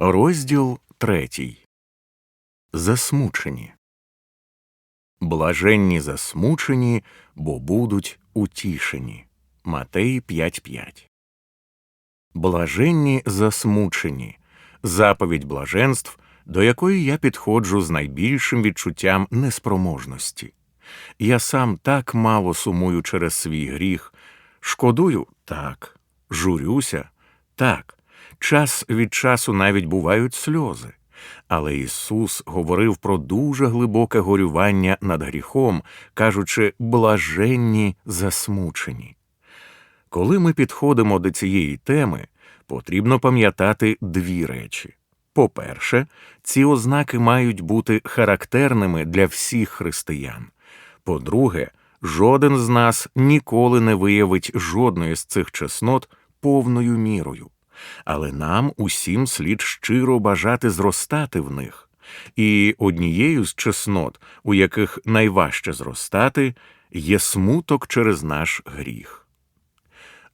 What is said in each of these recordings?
Розділ третій. Засмучені. Блаженні засмучені, бо будуть утішені. Матей 5.5. Блаженні засмучені. Заповідь блаженств, до якої я підходжу з найбільшим відчуттям неспроможності. Я сам так мало сумую через свій гріх. Шкодую так, журюся так. Час від часу навіть бувають сльози. Але Ісус говорив про дуже глибоке горювання над гріхом, кажучи, блаженні засмучені. Коли ми підходимо до цієї теми, потрібно пам'ятати дві речі. По-перше, ці ознаки мають бути характерними для всіх християн. По-друге, жоден з нас ніколи не виявить жодної з цих чеснот повною мірою але нам усім слід щиро бажати зростати в них, і однією з чеснот, у яких найважче зростати, є смуток через наш гріх.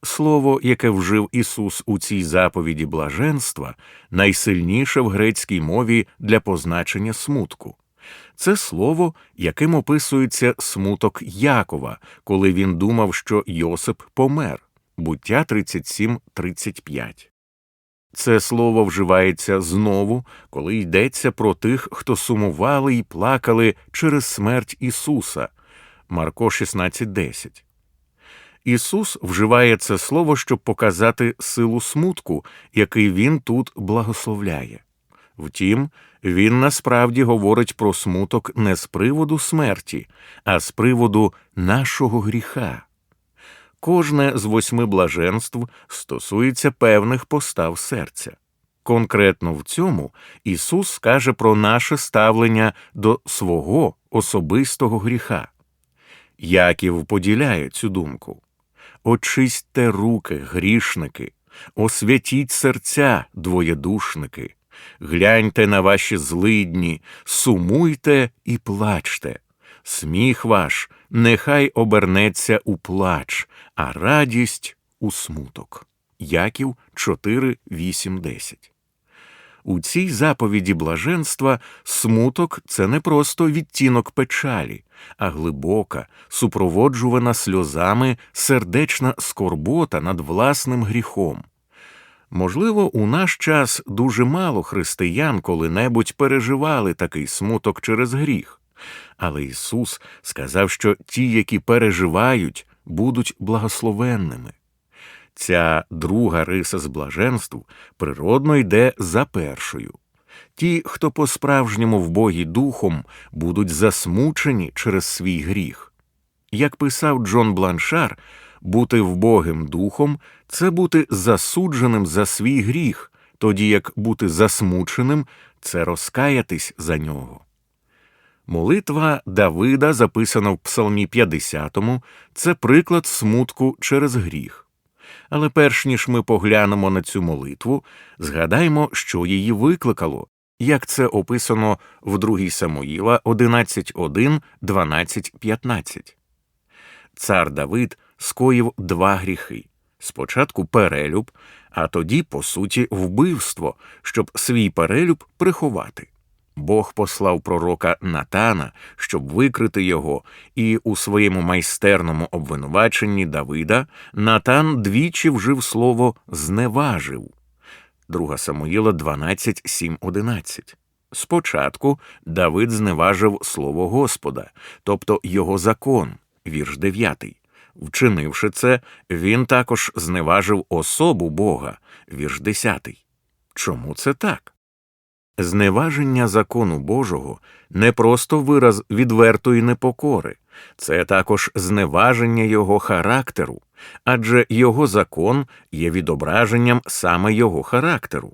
Слово, яке вжив Ісус у цій заповіді блаженства, найсильніше в грецькій мові для позначення смутку. Це слово, яким описується смуток Якова, коли він думав, що Йосип помер. Буття 37.35. Це слово вживається знову, коли йдеться про тих, хто сумували і плакали через смерть Ісуса. Марко 16.10. Ісус вживає це слово, щоб показати силу смутку, який Він тут благословляє. Втім, він насправді говорить про смуток не з приводу смерті, а з приводу нашого гріха. Кожне з восьми блаженств стосується певних постав серця. Конкретно в цьому Ісус скаже про наше ставлення до свого особистого гріха. Яків поділяє цю думку Очистьте руки, грішники, освятіть серця, двоєдушники, гляньте на ваші злидні, сумуйте і плачте сміх ваш нехай обернеться у плач, а радість у смуток. Яків 4, 8, 10. У цій заповіді блаженства смуток це не просто відтінок печалі, а глибока, супроводжувана сльозами сердечна скорбота над власним гріхом. Можливо, у наш час дуже мало християн коли-небудь переживали такий смуток через гріх. Але Ісус сказав, що ті, які переживають, будуть благословенними. Ця друга риса з блаженств природно йде за першою. Ті, хто по справжньому в Богі духом, будуть засмучені через свій гріх. Як писав Джон Бланшар, бути вбогим духом це бути засудженим за свій гріх, тоді як бути засмученим це розкаятись за нього. Молитва Давида, записана в Псалмі 50, це приклад смутку через гріх. Але перш ніж ми поглянемо на цю молитву, згадаймо, що її викликало, як це описано в 2 Самуїла 11.1, 12.15. Цар Давид скоїв два гріхи спочатку перелюб, а тоді, по суті, вбивство, щоб свій перелюб приховати. Бог послав пророка Натана, щоб викрити його, і у своєму майстерному обвинуваченні Давида Натан двічі вжив слово зневажив. 2 Самуїла 12, 7, 11. Спочатку Давид зневажив слово Господа, тобто його закон, вірш 9. Вчинивши це, він також зневажив особу Бога, вірш 10. Чому це так? Зневаження закону Божого не просто вираз відвертої непокори, це також зневаження його характеру, адже його закон є відображенням саме його характеру.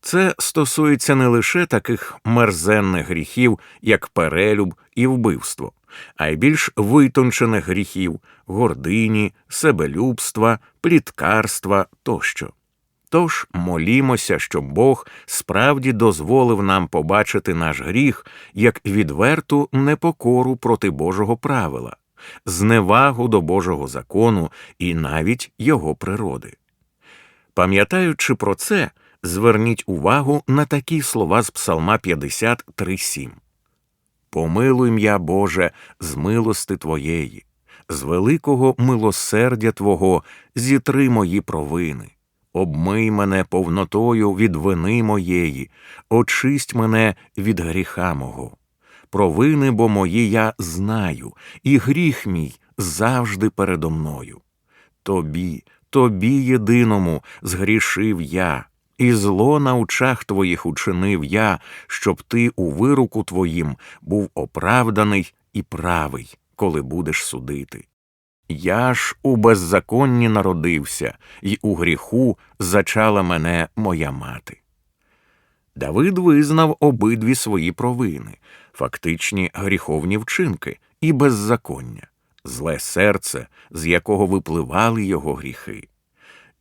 Це стосується не лише таких мерзенних гріхів, як перелюб і вбивство, а й більш витончених гріхів гордині, себелюбства, пліткарства тощо. Тож молімося, щоб Бог справді дозволив нам побачити наш гріх як відверту непокору проти Божого правила, зневагу до Божого закону і навіть його природи. Пам'ятаючи про це, зверніть увагу на такі слова з Псалма 53.7. Помилуй м'я, Боже, з милости Твоєї, з великого милосердя Твого зітри мої провини. Обмий мене повнотою від вини моєї, очисть мене від гріха мого. Провини бо мої я знаю, і гріх мій завжди передо мною. Тобі, тобі єдиному згрішив я, і зло на очах твоїх учинив я, щоб ти у вируку твоїм був оправданий і правий, коли будеш судити. Я ж у беззаконні народився, і у гріху зачала мене моя мати. Давид визнав обидві свої провини, фактичні гріховні вчинки і беззаконня, зле серце, з якого випливали його гріхи.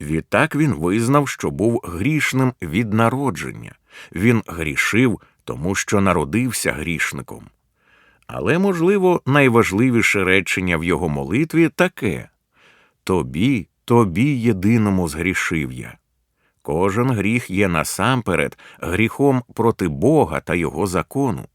Відтак він визнав, що був грішним від народження, він грішив, тому що народився грішником. Але, можливо, найважливіше речення в його молитві таке Тобі, тобі єдиному згрішив я. Кожен гріх є насамперед гріхом проти Бога та Його закону.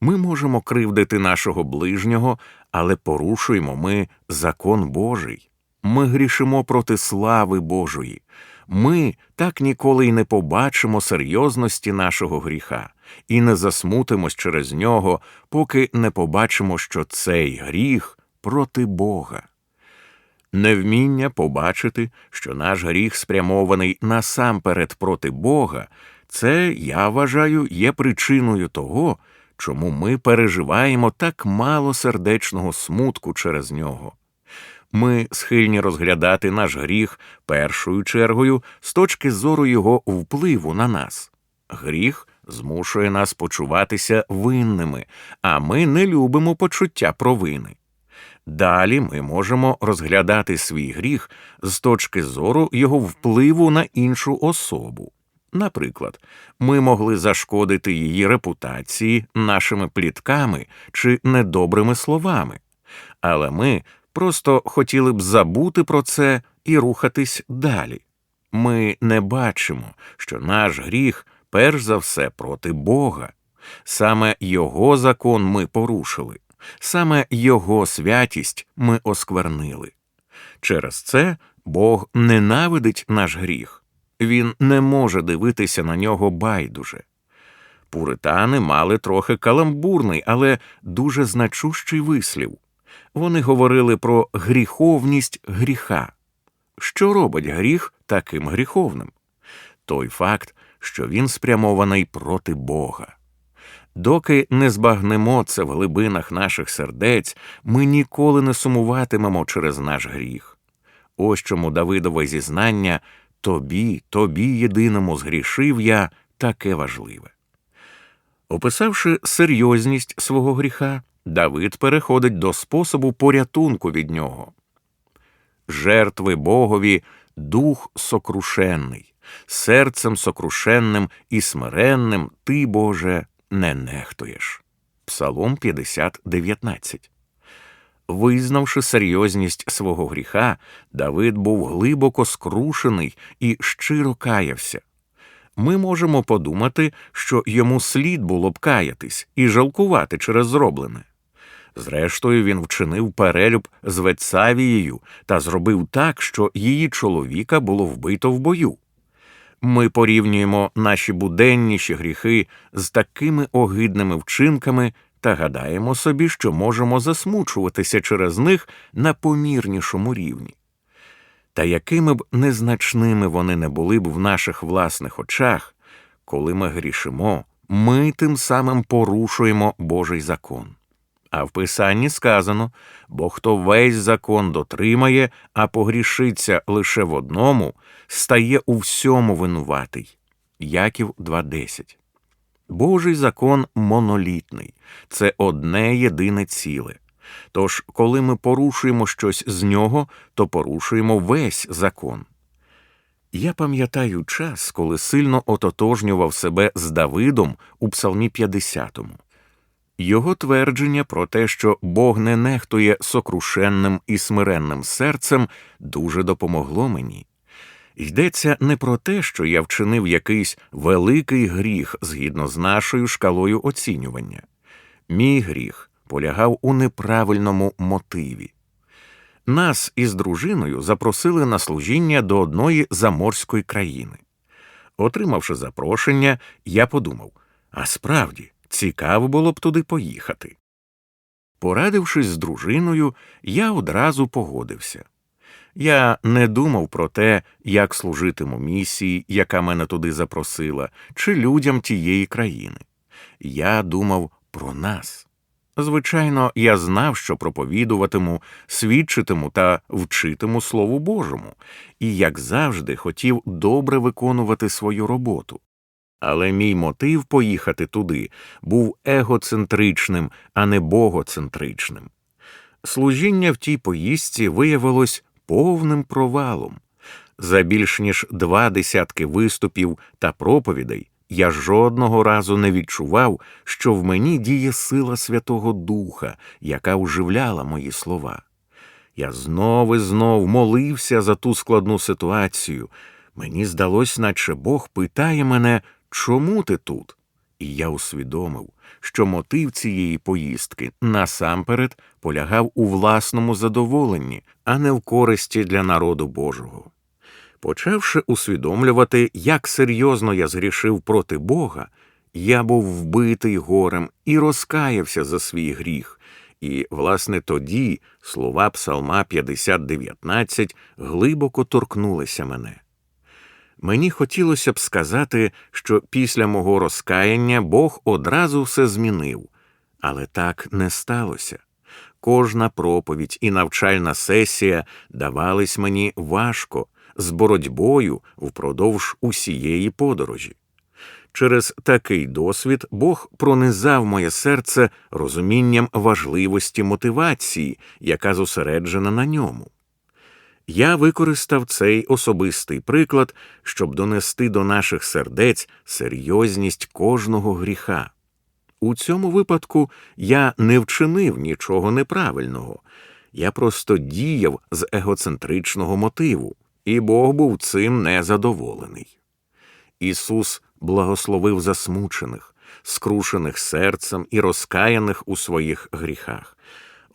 Ми можемо кривдити нашого ближнього, але порушуємо ми закон Божий. Ми грішимо проти слави Божої. Ми так ніколи й не побачимо серйозності нашого гріха і не засмутимось через нього, поки не побачимо, що цей гріх проти Бога. Невміння побачити, що наш гріх спрямований насамперед проти Бога, це, я вважаю, є причиною того, чому ми переживаємо так мало сердечного смутку через нього. Ми схильні розглядати наш гріх першою чергою з точки зору його впливу на нас. Гріх змушує нас почуватися винними, а ми не любимо почуття провини. Далі ми можемо розглядати свій гріх з точки зору його впливу на іншу особу. Наприклад, ми могли зашкодити її репутації нашими плітками чи недобрими словами, але ми просто хотіли б забути про це і рухатись далі. Ми не бачимо, що наш гріх перш за все проти Бога. Саме Його закон ми порушили, саме Його святість ми осквернили. Через це Бог ненавидить наш гріх, Він не може дивитися на нього байдуже. Пуритани мали трохи каламбурний, але дуже значущий вислів. Вони говорили про гріховність гріха. Що робить гріх таким гріховним? Той факт, що він спрямований проти Бога. Доки не збагнемо це в глибинах наших сердець, ми ніколи не сумуватимемо через наш гріх. Ось чому Давидове зізнання тобі, тобі єдиному згрішив я таке важливе. Описавши серйозність свого гріха, Давид переходить до способу порятунку від нього. Жертви Богові дух сокрушенний, серцем сокрушенним і смиренним ти, Боже, не нехтуєш. Псалом 50, 19. Визнавши серйозність свого гріха, Давид був глибоко скрушений і щиро каявся. Ми можемо подумати, що йому слід було б каятись і жалкувати через зроблене. Зрештою, він вчинив перелюб з Вецавією та зробив так, що її чоловіка було вбито в бою. Ми порівнюємо наші буденніші гріхи з такими огидними вчинками та гадаємо собі, що можемо засмучуватися через них на помірнішому рівні. Та якими б незначними вони не були б в наших власних очах, коли ми грішимо, ми тим самим порушуємо Божий закон. А в Писанні сказано бо хто весь закон дотримає, а погрішиться лише в одному, стає у всьому винуватий. Яків 2.10. Божий закон монолітний, це одне єдине ціле. Тож, коли ми порушуємо щось з нього, то порушуємо весь закон. Я пам'ятаю час, коли сильно ототожнював себе з Давидом у Псалмі 50. Його твердження про те, що Бог не нехтує сокрушенним і смиренним серцем, дуже допомогло мені. Йдеться не про те, що я вчинив якийсь великий гріх згідно з нашою шкалою оцінювання. Мій гріх полягав у неправильному мотиві. Нас із дружиною запросили на служіння до одної заморської країни. Отримавши запрошення, я подумав а справді, цікаво було б туди поїхати. Порадившись з дружиною, я одразу погодився. Я не думав про те, як служитиму місії, яка мене туди запросила, чи людям тієї країни. Я думав про нас. Звичайно, я знав, що проповідуватиму, свідчитиму та вчитиму Слову Божому, і, як завжди, хотів добре виконувати свою роботу. Але мій мотив поїхати туди був егоцентричним, а не богоцентричним. Служіння в тій поїздці виявилось повним провалом. За більш ніж два десятки виступів та проповідей я жодного разу не відчував, що в мені діє сила Святого Духа, яка оживляла мої слова. Я знов і знов молився за ту складну ситуацію. Мені здалось, наче Бог питає мене, чому ти тут? І я усвідомив, що мотив цієї поїздки насамперед полягав у власному задоволенні, а не в користі для народу Божого. Почавши усвідомлювати, як серйозно я згрішив проти Бога, я був вбитий горем і розкаявся за свій гріх, і, власне, тоді слова Псалма 50.19 глибоко торкнулися мене. Мені хотілося б сказати, що після мого розкаяння Бог одразу все змінив, але так не сталося. Кожна проповідь і навчальна сесія давались мені важко, з боротьбою впродовж усієї подорожі. Через такий досвід Бог пронизав моє серце розумінням важливості мотивації, яка зосереджена на ньому. Я використав цей особистий приклад, щоб донести до наших сердець серйозність кожного гріха. У цьому випадку я не вчинив нічого неправильного, я просто діяв з егоцентричного мотиву, і Бог був цим незадоволений. Ісус благословив засмучених, скрушених серцем і розкаяних у своїх гріхах.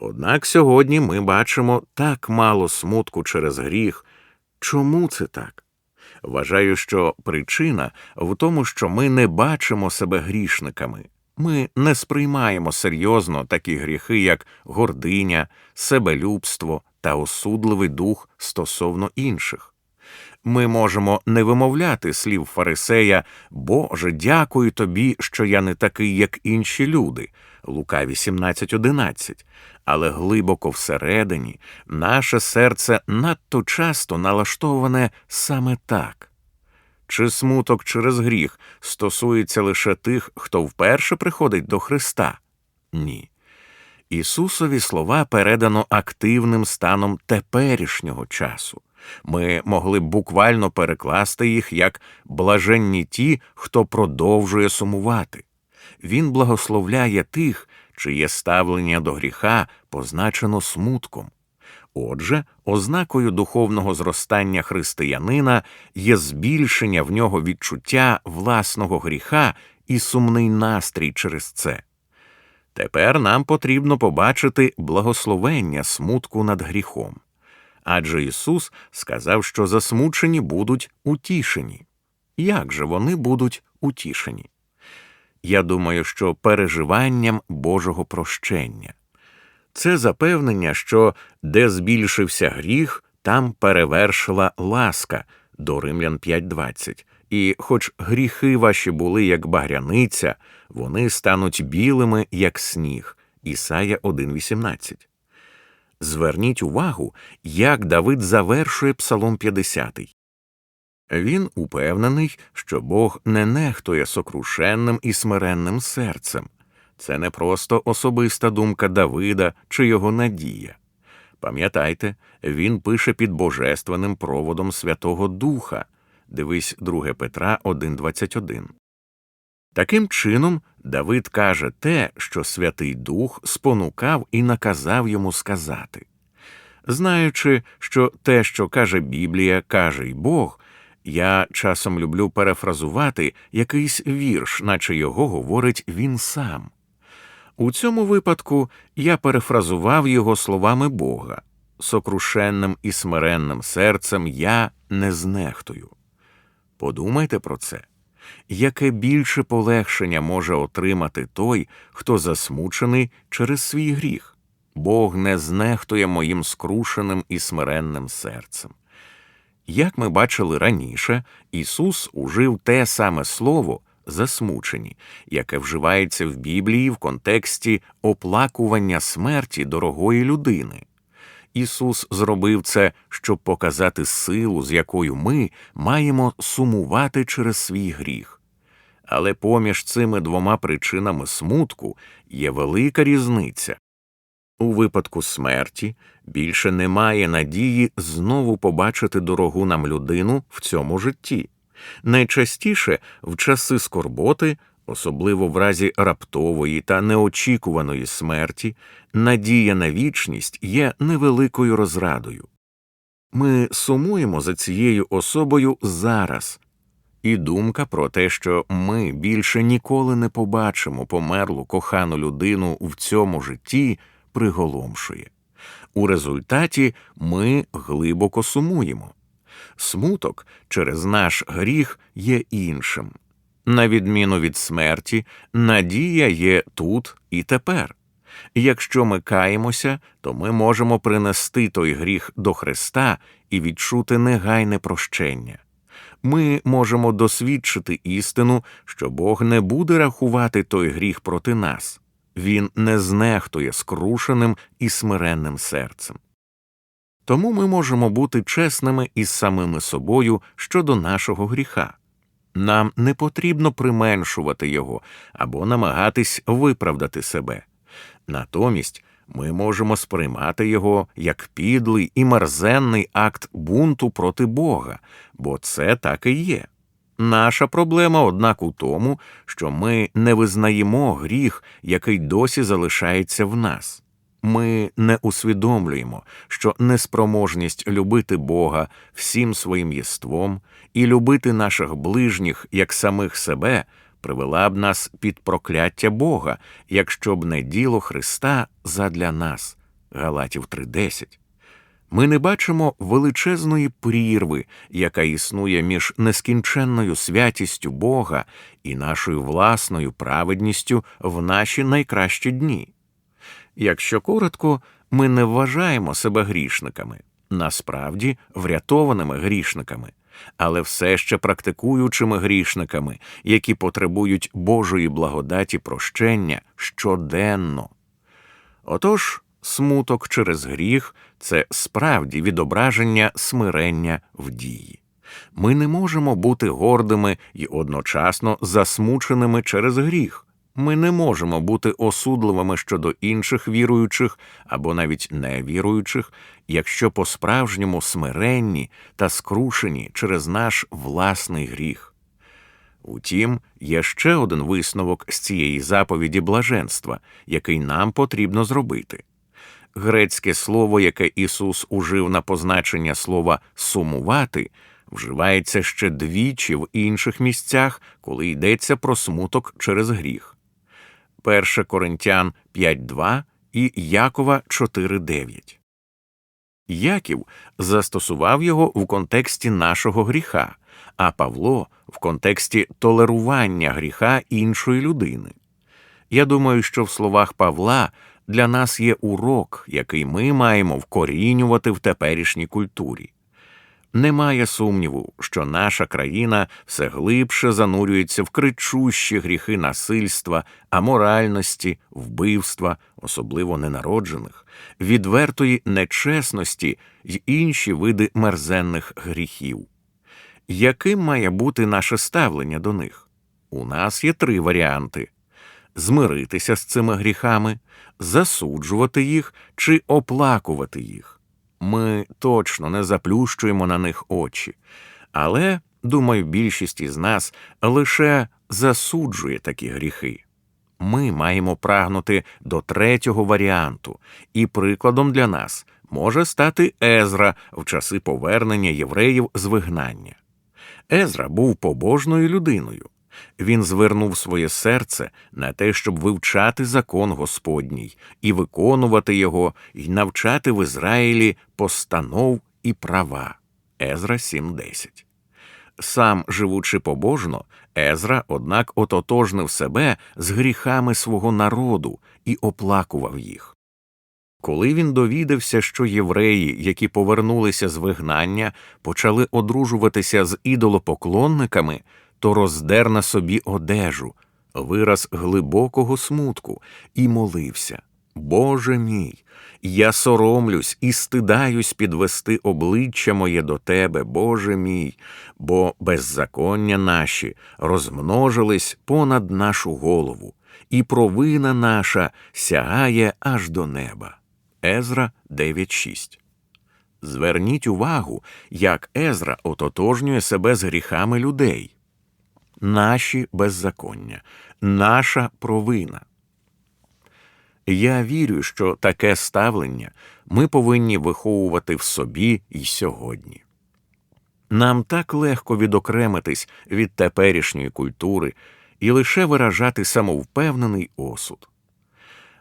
Однак сьогодні ми бачимо так мало смутку через гріх. Чому це так? Вважаю, що причина в тому, що ми не бачимо себе грішниками. Ми не сприймаємо серйозно такі гріхи, як гординя, себелюбство та осудливий дух стосовно інших. Ми можемо не вимовляти слів Фарисея Боже, дякую тобі, що я не такий, як інші люди. Лука 18.11, але глибоко всередині наше серце надто часто налаштоване саме так. Чи смуток через гріх стосується лише тих, хто вперше приходить до Христа? Ні. Ісусові слова передано активним станом теперішнього часу. Ми могли б буквально перекласти їх як блаженні ті, хто продовжує сумувати. Він благословляє тих, чиє ставлення до гріха позначено смутком. Отже, ознакою духовного зростання християнина є збільшення в нього відчуття власного гріха і сумний настрій через це. Тепер нам потрібно побачити благословення смутку над гріхом. Адже Ісус сказав, що засмучені будуть утішені. Як же вони будуть утішені? Я думаю, що переживанням Божого прощення. Це запевнення, що де збільшився гріх, там перевершила ласка до Римлян 5.20. І, хоч гріхи ваші були як багряниця, вони стануть білими, як сніг. Ісая 1.18. Зверніть увагу, як Давид завершує Псалом 50. Він упевнений, що Бог не нехтує сокрушенним і смиренним серцем. Це не просто особиста думка Давида чи його надія. Пам'ятайте, він пише під божественним проводом Святого Духа. Дивись 2 Петра 1.21. Таким чином, Давид каже те, що Святий Дух спонукав і наказав йому сказати. Знаючи, що те, що каже Біблія, каже й Бог, Я часом люблю перефразувати якийсь вірш, наче його говорить він сам. У цьому випадку я перефразував його словами Бога сокрушенним і смиренним серцем я не знехтую. Подумайте про це, яке більше полегшення може отримати той, хто засмучений через свій гріх. Бог не знехтує моїм скрушеним і смиренним серцем. Як ми бачили раніше, Ісус ужив те саме слово засмучені, яке вживається в Біблії в контексті оплакування смерті дорогої людини. Ісус зробив це, щоб показати силу, з якою ми маємо сумувати через свій гріх. Але поміж цими двома причинами смутку є велика різниця. У випадку смерті більше немає надії знову побачити дорогу нам людину в цьому житті. Найчастіше в часи скорботи, особливо в разі раптової та неочікуваної смерті, надія на вічність є невеликою розрадою. Ми сумуємо за цією особою зараз, і думка про те, що ми більше ніколи не побачимо померлу кохану людину в цьому житті, приголомшує. У результаті ми глибоко сумуємо. Смуток через наш гріх є іншим. На відміну від смерті, надія є тут і тепер. Якщо ми каємося, то ми можемо принести той гріх до Христа і відчути негайне прощення. Ми можемо досвідчити істину, що Бог не буде рахувати той гріх проти нас, Він не знехтує скрушеним і смиренним серцем. Тому ми можемо бути чесними із самими собою щодо нашого гріха. Нам не потрібно применшувати його або намагатись виправдати себе. Натомість ми можемо сприймати його як підлий і мерзенний акт бунту проти Бога, бо це так і є. Наша проблема, однак, у тому, що ми не визнаємо гріх, який досі залишається в нас. Ми не усвідомлюємо, що неспроможність любити Бога всім своїм єством і любити наших ближніх як самих себе привела б нас під прокляття Бога, якщо б не діло Христа задля нас. Галатів 3.10. Ми не бачимо величезної прірви, яка існує між нескінченною святістю Бога і нашою власною праведністю в наші найкращі дні. Якщо коротко, ми не вважаємо себе грішниками, насправді врятованими грішниками, але все ще практикуючими грішниками, які потребують Божої благодаті прощення щоденно. Отож, смуток через гріх це справді відображення смирення в дії. Ми не можемо бути гордими і одночасно засмученими через гріх. Ми не можемо бути осудливими щодо інших віруючих або навіть невіруючих, якщо по справжньому смиренні та скрушені через наш власний гріх. Утім, є ще один висновок з цієї заповіді блаженства, який нам потрібно зробити. Грецьке слово, яке Ісус ужив на позначення слова сумувати, вживається ще двічі в інших місцях, коли йдеться про смуток через гріх. 1 Коринтян 5.2 і Якова 4.9. Яків застосував його в контексті нашого гріха, а Павло в контексті толерування гріха іншої людини. Я думаю, що в словах Павла для нас є урок, який ми маємо вкорінювати в теперішній культурі. Немає сумніву, що наша країна все глибше занурюється в кричущі гріхи насильства, аморальності, вбивства, особливо ненароджених, відвертої нечесності й інші види мерзенних гріхів. Яким має бути наше ставлення до них? У нас є три варіанти змиритися з цими гріхами, засуджувати їх чи оплакувати їх ми точно не заплющуємо на них очі, але, думаю, більшість із нас лише засуджує такі гріхи. Ми маємо прагнути до третього варіанту, і прикладом для нас може стати Езра в часи повернення євреїв з вигнання. Езра був побожною людиною. Він звернув своє серце на те, щоб вивчати закон Господній і виконувати його, і навчати в Ізраїлі постанов і права. Езра 7.10 Сам, живучи побожно, Езра, однак, ототожнив себе з гріхами свого народу і оплакував їх. Коли він довідався, що євреї, які повернулися з вигнання, почали одружуватися з ідолопоклонниками, то роздер на собі одежу, вираз глибокого смутку, і молився Боже мій, я соромлюсь і стидаюсь підвести обличчя моє до Тебе, Боже мій, бо беззаконня наші розмножились понад нашу голову, і провина наша сягає аж до неба. Езра 9.6 Зверніть увагу, як Езра ототожнює себе з гріхами людей. Наші беззаконня, наша провина. Я вірю, що таке ставлення ми повинні виховувати в собі й сьогодні. Нам так легко відокремитись від теперішньої культури і лише виражати самовпевнений осуд.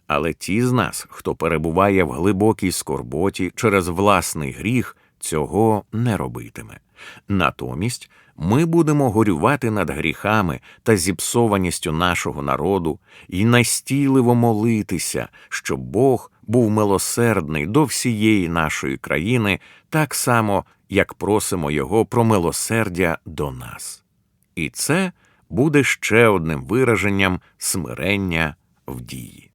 Але ті з нас, хто перебуває в глибокій скорботі через власний гріх, цього не робитиме. Натомість ми будемо горювати над гріхами та зіпсованістю нашого народу і настійливо молитися, щоб Бог був милосердний до всієї нашої країни, так само, як просимо Його про милосердя до нас. І це буде ще одним вираженням смирення в дії.